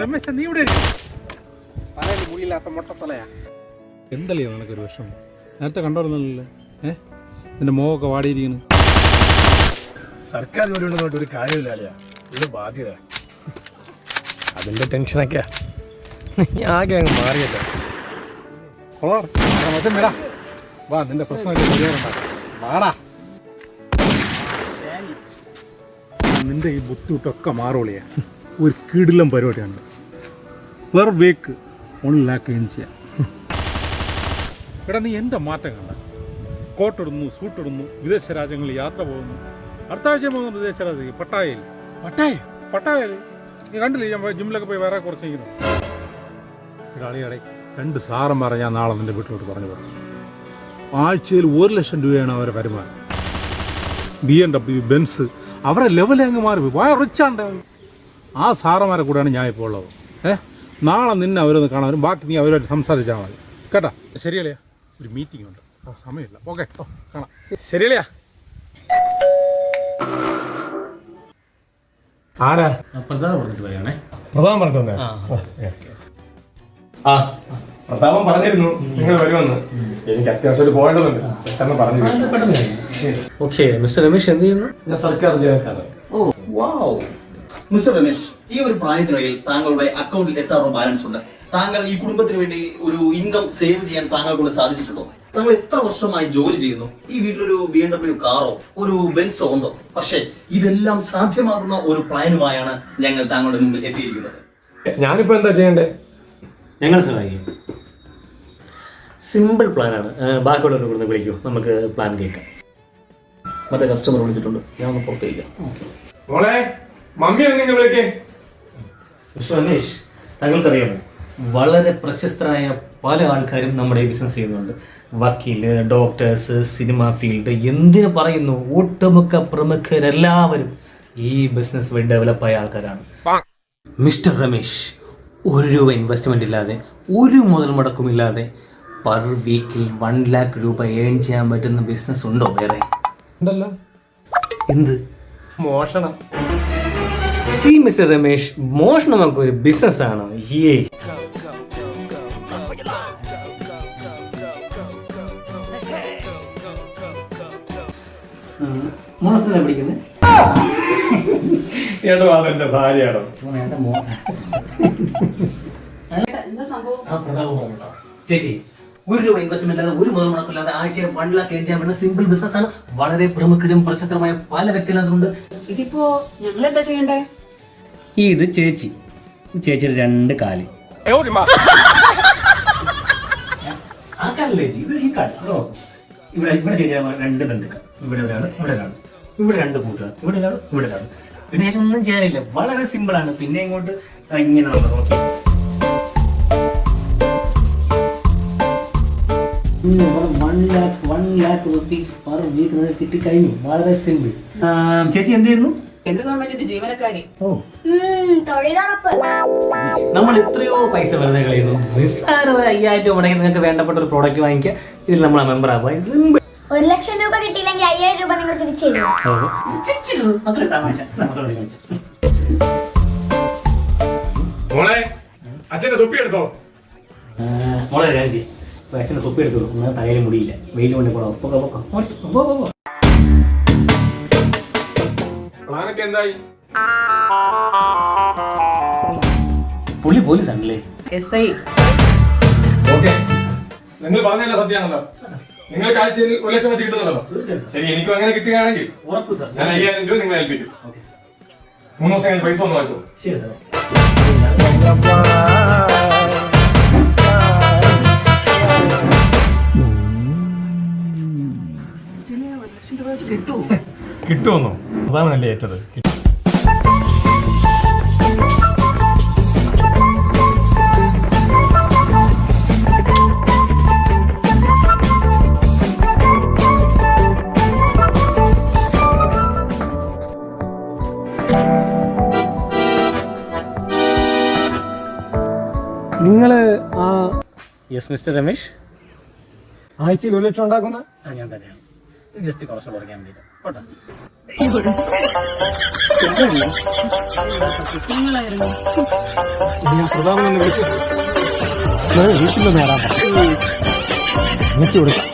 രമേശ നീ ഇവിടെ ഇരിക്ക്. തലയിൽ മുടിയില്ലാത്ത മുട്ടത്തലയാ എന്തല്ലേ നിനക്കൊരു വിഷമം? നേരത്തെ കണ്ടോന്നല്ലേ ഏ? നിന്റെ മോഹമൊക്കെ വാടിയിരിക്കുന്നു. സർക്കാർ ജോലി ഉണ്ടെന്ന് ഒരു കാര്യമില്ല അളിയാ. ഇത് ബാധ്യത. അതിന്റെ ടെൻഷനൊക്കെയാ നീ ആകെ അങ്ങ് മാറിയല്ലോ. വാ നിന്റെ പ്രശ്നമൊക്കെ വാടാ. നിന്റെ ഈ ബുദ്ധിമുട്ടൊക്കെ മാറുള്ളിയാ ഒരു കിടിലം പരിപാടിയാണ് per week one lakh earn ചെയ്യാം എടാ നീ എന്റെ മാറ്റം കണ്ട. കോട്ടിടുന്നു സൂട്ടിടുന്നു വിദേശ രാജ്യങ്ങളിൽ യാത്ര പോകുന്നു. അടുത്ത ആഴ്ച പോകുന്നു വിദേശ രാജ്യത്തേക്ക് പട്ടായയിൽ പട്ടായ? പട്ടായയിൽ നീ കണ്ടില്ലേ ഞാൻ പോയി ജിമ്മിലൊക്കെ പോയി വേറെ കുറച്ച് കുറച്ചിരിക്കുന്നു ഇടാളിയടേ രണ്ട് സാറന്മാരെ ഞാൻ നാളെ നിന്റെ വീട്ടിലോട്ട് പറഞ്ഞു പറഞ്ഞു ആഴ്ചയിൽ ഒരു ലക്ഷം രൂപയാണ് അവരെ വരുമാനം. ബി എം ഡബ്ല്യു ബെൻസ് അവരെ ലെവലേ അങ്ങ് മാറി പോയി. വയ റിച്ചാണ്ട് ആ സാറന്മാരെ കൂടെയാണ് ഞാൻ ഇപ്പോൾ ഉള്ളത്. ഏ? നാളെ നിന്നെ അവരൊന്ന് കാണാൻ വരും. ബാക്കി നീ അവരുമായിട്ട് സംസാരിച്ചാൽ മതി. കേട്ടാ? ശരിയല്ലേ ഒരു മീറ്റിംഗ് ഉണ്ട്. ആ സമയമില്ല. ഓക്കെ. ഓ കാണാം. ശരിയല്ലേ ആരാ? പ്രതാപം പറഞ്ഞിട്ട് പറയണേ പ്രതാപം പറഞ്ഞിട്ട് ആ പ്രതാപം പറഞ്ഞിരുന്നു നിങ്ങൾ വരുമെന്ന്. എനിക്ക് അത്യാവശ്യമായിട്ട് പോകേണ്ടതുണ്ട് പെട്ടെന്ന് പറഞ്ഞു ഓക്കെ മിസ്റ്റർ രമേശ് എന്ത് ചെയ്യുന്നു? ഞാൻ സർക്കാർ ജീവനക്കാരൻ ഓ വാവ് മിസ്റ്റർ രമേശ് ഈ ഒരു പ്രായത്തിനിടയിൽ താങ്കളുടെ അക്കൗണ്ടിൽ എത്ര രൂപ ബാലൻസ് ഉണ്ട്? താങ്കൾ ഈ കുടുംബത്തിന് വേണ്ടി ഒരു ഇൻകം സേവ് ചെയ്യാൻ താങ്കളെ കൊണ്ട് സാധിച്ചിട്ടുണ്ടോ? താങ്കൾ എത്ര വർഷമായി ജോലി ചെയ്യുന്നു? ഈ വീട്ടിലൊരു ബി എം ഡബ്ല്യു കാറോ ഒരു ബെൻസോ ഉണ്ടോ? പക്ഷേ ഇതെല്ലാം സാധ്യമാകുന്ന ഒരു പ്ലാനുമായാണ് ഞങ്ങൾ താങ്കളുടെ മുമ്പിൽ എത്തിയിരിക്കുന്നത്. ഞാനിപ്പോ എന്താ ചെയ്യണ്ടേ? ഞങ്ങൾ സഹായിക്കും. സിമ്പിൾ പ്ലാനാണ് ബാക്കിയുള്ളവരെ കൂടെ വിളിക്കൂ. നമുക്ക് പ്ലാൻ കേൾക്കാം. മറ്റേ കസ്റ്റമർ വിളിച്ചിട്ടുണ്ട്. ഞാൻ ഒന്ന് പുറത്തേക്കാം മോളെ മമ്മി അങ്ങനെ വിളിക്കേ? മിസ്റ്റർ രമേശ് താങ്കൾക്കറിയാമോ? വളരെ പ്രശസ്തരായ പല ആൾക്കാരും നമ്മുടെ ബിസിനസ് ചെയ്യുന്നുണ്ട്. വക്കീൽ ഡോക്ടേഴ്സ് സിനിമ ഫീൽഡ് എന്തിനു പറയുന്നു? ഒട്ടുമുക്ക പ്രമുഖരെല്ലാവരും ഈ ബിസിനസ് വഴി ഡെവലപ്പായ ആൾക്കാരാണ്. മിസ്റ്റർ രമേശ് ഒരു രൂപ ഇൻവെസ്റ്റ്മെന്റ് ഇല്ലാതെ ഒരു മുതൽ മുടക്കുമില്ലാതെ പെർ വീക്കിൽ വൺ ലാക്ക് രൂപ ഏൺ ചെയ്യാൻ പറ്റുന്ന ബിസിനസ് ഉണ്ടോ വേറെ? ഉണ്ടല്ലോ. എന്ത്? മോഷണം. സി മിസ്റ്റർ രമേശ് മോഷണമൊക്കെ ഒരു ബിസിനസ് ആണോ ഏ മോളത്തിനാണ് പിടിക്കുന്നത് ഏട്ടോ അതെന്റെ ഭാര്യയാണോ ചേച്ചി ഒരു രൂപ ഇൻവെസ്റ്റ്മെന്റ് അല്ലാതെ ഒരു മുതൽ മുടക്കില്ലാതെ ആഴ്ചയിൽ വൺ ലാക്ക് ഏൺ ചെയ്യാൻ സിമ്പിൾ ബിസിനസ് ആണ്. വളരെ പ്രമുഖരും പ്രശസ്തമായ പല വ്യക്തികളും അതുകൊണ്ട് ഇതിപ്പോ ഞങ്ങൾ എന്താ ചെയ്യണ്ടേ? ഇത് ചേച്ചി. ചേച്ചി ചേച്ചിയുടെ രണ്ട് കാൽ. ആ കാലല്ലേ ചേച്ചി? ഇത് ഈ കാൽ. ഇവിടെ ഇവിടെ ചേച്ചി രണ്ട് ബന്ധുക്കൾ. ഇവിടെ ഒരാൾ ഇവിടെ ഒരാൾ ഇവിടെ രണ്ട് കൂട്ടുകാർ. ഇവിടെ ഒരാൾ ഇവിടെ ഒരാൾ പിന്നെ ചേച്ചി ഒന്നും ചെയ്യാനില്ല. വളരെ സിമ്പിൾ ആണ്. പിന്നെ ഇങ്ങോട്ട് ഇങ്ങനെ നമ്മൾ നോക്കി. One lakh one lakh rupees per week കിട്ടിക്കഴിഞ്ഞു. വളരെ സിമ്പിൾ ചേച്ചി എന്ത് ചെയ്യുന്നു? കേന്ദ്ര ഗവൺമെന്റിന്റെ ജീവനക്കാരി. ഓ. തൊഴിലുറപ്പ്. നമ്മൾ എത്രയോ പൈസ വെറുതെ കളയുന്നു. നിസ്സാര ഒരു അയ്യായിരം രൂപ ഉണ്ടെങ്കിൽ നിങ്ങൾക്ക് വേണ്ടപ്പെട്ട ഒരു പ്രോഡക്റ്റ് വാങ്ങിക്കുക. ഇതിൽ നമ്മൾ മെമ്പർ ആവുക. സിമ്പിൾ ഒരു ലക്ഷം രൂപ കിട്ടിയില്ലെങ്കിൽ അയ്യായിരം രൂപ നിങ്ങൾ തിരിച്ചു. മോളെ അച്ഛന്റെ തൊപ്പി എടുത്തോ? മോളെ രാജി അച്ഛനെ തൊപ്പി എടുത്തോളൂ. തലയിൽ മുടിയില്ല. വെയിൽ കൊണ്ട് പോകാം പൊക്ക. പൊക്ക. പ്ലാനൊക്കെ എന്തായി? പുള്ളി പോലീസ് ആണല്ലേ എസ് ഐ. ഓക്കെ. നിങ്ങൾ പറഞ്ഞല്ല സത്യാണല്ലോ? നിങ്ങൾക്ക് ആഴ്ചയിൽ ഒരു ലക്ഷം വെച്ച് കിട്ടുന്നുണ്ടല്ലോ? ശരി എനിക്കും അങ്ങനെ കിട്ടുകയാണെങ്കിൽ ഉറപ്പ് സാർ ഞാൻ അയ്യായിരം രൂപ നിങ്ങളെ ഏൽപ്പിക്കും. മൂന്ന് ദിവസം ഞാൻ പൈസ ഒന്ന് വാങ്ങിച്ചു. ശരി സാർ കിട്ടുമെന്നോ അതാണല്ലേ ഏറ്റത്? നിങ്ങൾ ആ യെസ് മിസ്റ്റർ രമേശ്. ആഴ്ചയിൽ ഒരു ലക്ഷം ഉണ്ടാക്കുന്ന? ആ ഞാൻ തന്നെയാണ് ജസ്റ്റ് കുറച്ച് കുറയ്ക്കാൻ വേണ്ടിയിട്ട് ഞാൻ പ്രതാപനെ വിളിച്ചു വീട്ടിൽ നിന്ന് നേടാൻ വിളിച്ചു കൊടുക്കാം